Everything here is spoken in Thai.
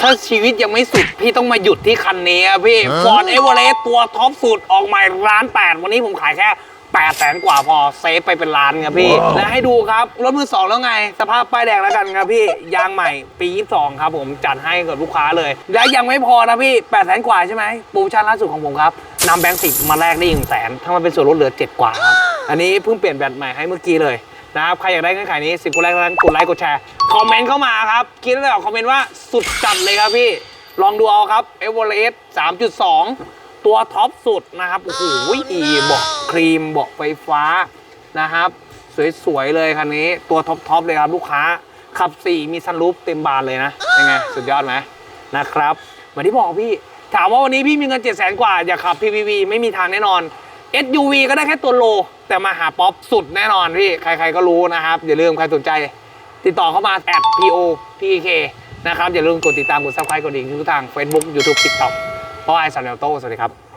ถ้าชีวิตยังไม่สุด พี่ต้องมาหยุดที่คันนี้ครับพี่ฟอร์ดเอเวอเรสต์ตัวท็อปสุดออกใหม่ร้านแปดวันนี้ผมขายแค่8 0 0แสนกว่าพอเซฟไปเป็นล้านครับพี่ และให้ดูครับ รถมือสองแล้วไง สภาพป้ายแดงแล้วกันครับพี่ ยางใหม่ปี 22 ครับผมจัดให้กับลูกค้าเลย และยังไม่พอนะพี่8 0 0แสนกว่าใช่ไหมโปรโมชั่นล่าสุดของผมครับนำแบงค์สิบมาแลกได้1แสนถ้ามันเป็นส่วนลดเหลือ 7 กว่าครับอันนี้เพิ่งเปลี่ยนแบตใหม่ให้เมื่อกี้เลย นะครับ ใครอยากได้เงื่อนไขนี้ 10คนแรกเท่านั้นกดไลค์กดแชร์ คอมเมนต์เข้ามาครับ คิดได้ออกคอมเมนต์ว่าสุดจัดเลยครับพี่ ลองดูเอาครับ e v o l a s 3.2ตัวท็อปสุดนะครับ โอ้โหอีเบอกครีมเบอกไฟฟ้านะครับ สวยๆเลยคันนี้ ตัวท็อปทอปเลยครับลูกค้า ขับ 4 มีซันรูฟเต็มบานเลยนะยังไง สุดยอดไหมนะครับเหมือนที่บอกพี่ ถามว่าวันนี้พี่มีเงิน7 0 0 0 0 0 กว่า อยากขับ PPV ไม่มีทางแน่นอน SUV ก็ได้แค่ตัวโล แต่มาหาป๊อปสุดแน่นอนพี่ ใครๆก็รู้นะครับ อย่าลืมใครสนใจ ติดต่อเข้ามาแอด PO PK นะครับ อย่าลืมกดติดตามกดซับสไครต์กดดิ่งทุกทาง Facebook YouTube TikTok เพราะไอซันเนลโตสวัสดีครับ